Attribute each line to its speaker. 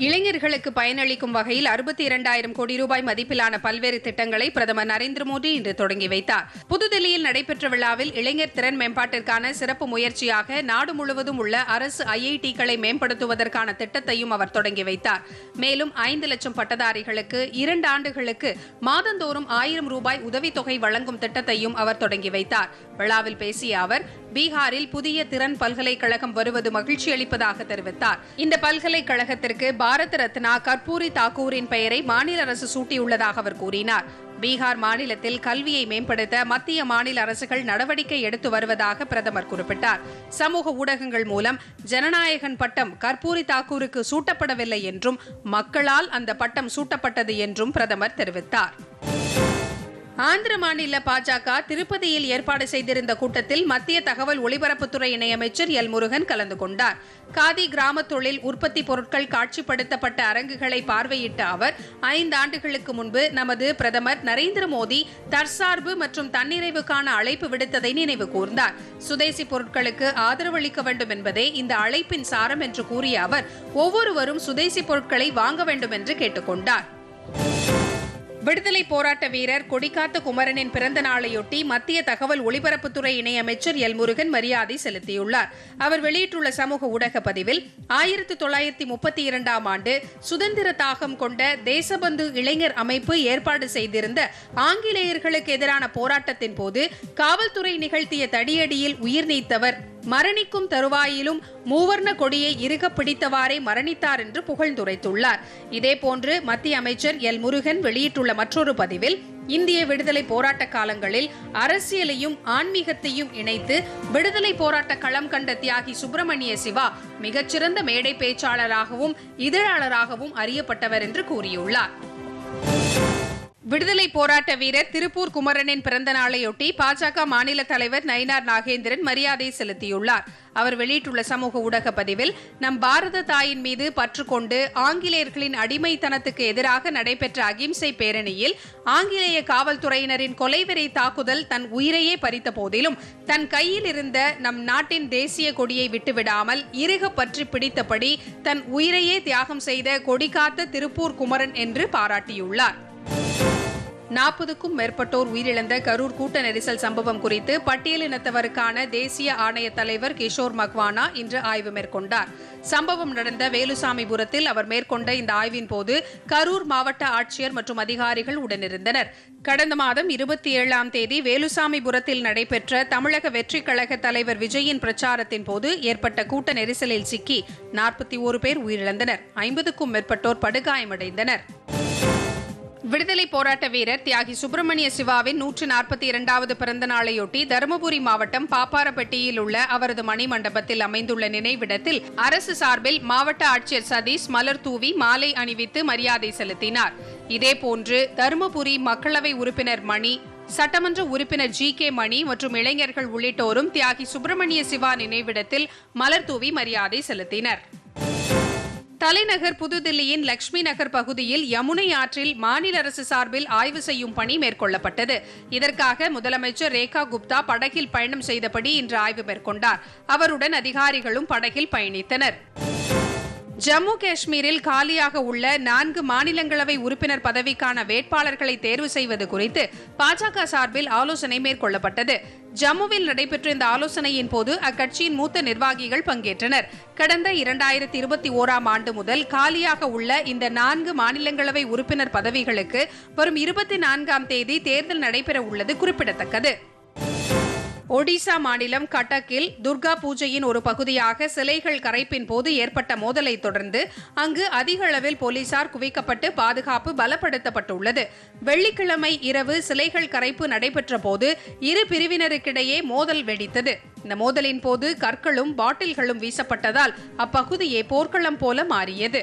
Speaker 1: இளைஞர்களுக்கு பயனளிக்கும் வகையில் அறுபத்தி இரண்டாயிரம் கோடி ரூபாய் மதிப்பிலான பல்வேறு திட்டங்களை பிரதமர் நரேந்திர மோடி இன்று தொடங்கி வைத்தார். புதுதில்லியில் நடைபெற்ற விழாவில் இளைஞர் திறன் மேம்பாட்டிற்கான சிறப்பு முயற்சியாக நாடு முழுவதும் உள்ள அரசு ஐஐடிகளை மேம்படுத்துவதற்கான திட்டத்தையும் அவர் தொடங்கி வைத்தார். மேலும் ஐந்து லட்சம் பட்டதாரிகளுக்கு இரண்டு ஆண்டுகளுக்கு மாதந்தோறும் ஆயிரம் ரூபாய் உதவித்தொகை வழங்கும் திட்டத்தையும் அவர் தொடங்கி வைத்தார். விழாவில் பேசிய அவர் பீகாரில் புதிய திறன் பல்கலைக்கழகம் வருவது மகிழ்ச்சி அளிப்பதாக தெரிவித்தார். இந்த பல்கலைக்கழகத்திற்கு பாரத் ரத்னா கற்பூரி தாக்கூரின் பெயரை மாநில அரசு சூட்டியுள்ளதாக அவர் கூறினார். பீகார் மாநிலத்தில் கல்வியை மேம்படுத்த மத்திய மாநில அரசுகள் நடவடிக்கை எடுத்து வருவதாக பிரதமர் குறிப்பிட்டார். சமூக ஊடகங்கள் மூலம் ஜனநாயகன் பட்டம் கற்பூரி தாக்கூருக்கு சூட்டப்படவில்லை என்றும் மக்களால் அந்த பட்டம் சூட்டப்பட்டது என்றும் பிரதமர் தெரிவித்தார். ஆந்திர மாநில பாஜக திருப்பதியில் ஏற்பாடு செய்திருந்த கூட்டத்தில் மத்திய தகவல் ஒலிபரப்புத்துறை இணையமைச்சர் எல் முருகன் கலந்து கொண்டார். காதி கிராம தொழில் உற்பத்தி பொருட்கள் காட்சிப்படுத்தப்பட்ட அரங்குகளை பார்வையிட்ட அவர் ஐந்து ஆண்டுகளுக்கு முன்பு நமது பிரதமர் நரேந்திர மோடி தற்சார்பு மற்றும் தன்னிறைவுக்கான அழைப்பு விடுத்ததை நினைவு கூர்ந்தார். சுதேசி பொருட்களுக்கு ஆதரவு அளிக்க வேண்டும் என்பதே இந்த அழைப்பின் சாரம் என்று கூறிய அவர் ஒவ்வொருவரும் சுதேசி பொருட்களை வாங்க வேண்டும் என்று கேட்டுக்கொண்டார். விடுதலை போராட்ட வீரர் கொடிக்காத்த குமரனின் பிறந்த நாளையொட்டி மத்திய தகவல் ஒலிபரப்புத்துறை இணையமைச்சர் எல் முருகன் மரியாதை செலுத்தியுள்ளார். அவர் வெளியிட்டுள்ள சமூக ஊடக பதிவில் ஆயிரத்தி தொள்ளாயிரத்தி முப்பத்தி இரண்டாம் ஆண்டு சுதந்திர தாகம் கொண்ட தேசபந்து இளைஞர் அமைப்பு ஏற்பாடு செய்திருந்த ஆங்கிலேயர்களுக்கு எதிரான போராட்டத்தின் போது காவல்துறை நிகழ்த்திய தடியடியில் உயிர் நீத்தவர் மரணிக்கும் தருவாயிலும் மூவர்ண கொடியை இறுக பிடித்தவாறே மரணித்தார் என்று புகழ்ந்துரைத்துள்ளார் இதேபோன்று மத்திய அமைச்சர் எல். முருகன் வெளியிட்டுள்ள மற்றொரு பதிவில் இந்திய விடுதலை போராட்ட காலங்களில் அரசியலையும் ஆன்மீகத்தையும் இணைத்து விடுதலை போராட்ட களம் கண்ட தியாகி சுப்பிரமணிய சிவா மிகச்சிறந்த மேடை பேச்சாளராகவும் இதழாளராகவும் அறியப்பட்டவர் என்று கூறியுள்ளார். விடுதலை போராட்ட வீரர் திருப்பூர் குமரனின் பிறந்த நாளையொட்டி பாஜக மாநில தலைவர் நயினார் நாகேந்திரன் மரியாதை செலுத்தியுள்ளார். அவர் வெளியிட்டுள்ள சமூக ஊடக பதிவில் நம் பாரத தாயின் மீது பற்று கொண்டு ஆங்கிலேயர்களின் அடிமைத்தனத்துக்கு எதிராக நடைபெற்ற அகிம்சை பேரணியில் ஆங்கிலேய காவல்துறையினரின் கொலைவெறி தாக்குதல் தன் உயிரையே பறித்த போதிலும் தன் கையில் இருந்த நம் நாட்டின் தேசிய கொடியை விட்டுவிடாமல் இறுக பற்றி பிடித்தபடி தன் உயிரையே தியாகம் செய்த கொடிகாத்த திருப்பூர் குமரன் என்று பாராட்டியுள்ளார். நாற்பதுக்கும் மேற்பட்டோர் உயிரிழந்த கரூர் கூட்ட நெரிசல் சம்பவம் குறித்து பட்டியலினத்தவருக்கான தேசிய ஆணைய தலைவர் கிஷோர் மக்வானா இன்று ஆய்வு மேற்கொண்டார். சம்பவம் நடந்த வேலுசாமிபுரத்தில் அவர் மேற்கொண்ட இந்த ஆய்வின் போது கரூர் மாவட்ட ஆட்சியர் மற்றும் அதிகாரிகள் உடனிருந்தனர். கடந்த மாதம் இருபத்தி ஏழாம் தேதி வேலுசாமிபுரத்தில் நடைபெற்ற தமிழக வெற்றிக் கழக தலைவர் விஜயின் பிரச்சாரத்தின் போது ஏற்பட்ட கூட்ட நெரிசலில் சிக்கி நாற்பத்தி ஒரு பேர் உயிரிழந்தனர். ஐம்பதுக்கும் மேற்பட்டோர் படுகாயமடைந்தனர். விடுதலை போராட்ட வீரர் தியாகி சுப்பிரமணிய சிவாவின் நூற்று நாற்பத்தி இரண்டாவது பிறந்த நாளையொட்டி தருமபுரி மாவட்டம் பாப்பாரப்பட்டியில் உள்ள அவரது மணிமண்டபத்தில் அமைந்துள்ள நினைவிடத்தில் அரசு சார்பில் மாவட்ட ஆட்சியர் சதீஷ் மலர் தூவி மாலை அணிவித்து மரியாதை செலுத்தினார். இதேபோன்று தருமபுரி மக்களவை உறுப்பினர் மணி சட்டமன்ற உறுப்பினர் ஜி கே மணி மற்றும் இளைஞர்கள் உள்ளிட்டோரும் தியாகி சுப்பிரமணிய சிவா நினைவிடத்தில் மலர் தூவி மரியாதை செலுத்தினர். தலைநகர் புதுதில்லியின் லட்சுமி நகர் பகுதியில் யமுனை ஆற்றில் மாநில அரசு சார்பில் ஆய்வு செய்யும் பணி மேற்கொள்ளப்பட்டது. இதற்காக முதலமைச்சர் ரேகா குப்தா படகில் பயணம் செய்தபடி இன்று ஆய்வு மேற்கொண்டார். அவருடன் அதிகாரிகளும் படகில் பயணித்தனர். ஜம்மு காஷ்மீரில் காலியாக உள்ள நான்கு மாநிலங்களவை உறுப்பினர் பதவிக்கான வேட்பாளர்களை தேர்வு செய்வது குறித்து பாஜக சார்பில் ஆலோசனை மேற்கொள்ளப்பட்டது. ஜம்முவில் நடைபெற்ற இந்த ஆலோசனையின் போது அக்கட்சியின் மூத்த நிர்வாகிகள் பங்கேற்றனர். கடந்த இரண்டாயிரத்தி இருபத்தி ஓராம் ஆண்டு முதல் காலியாக உள்ள இந்த நான்கு மாநிலங்களவை உறுப்பினர் பதவிகளுக்கு வரும் இருபத்தி நான்காம் தேதி தேர்தல் நடைபெற உள்ளது குறிப்பிடத்தக்கது. ஒடிசா மாநிலம் கட்டக்கில் துர்கா பூஜையின் ஒரு பகுதியாக சிலைகள் கரைப்பின் போது ஏற்பட்ட மோதலை தொடர்ந்து அங்கு அதிக அளவில் போலீசார் குவிக்கப்பட்டு பாதுகாப்பு பலப்படுத்தப்பட்டுள்ளது. வெள்ளிக்கிழமை இரவு சிலைகள் கரைப்பு நடைபெற்ற போது இரு பிரிவினருக்கிடையே மோதல் வெடித்தது. இந்த மோதலின் போது கற்களும் பாட்டில்களும் வீசப்பட்டதால் அப்பகுதியே போர்க்களம் போல மாறியது.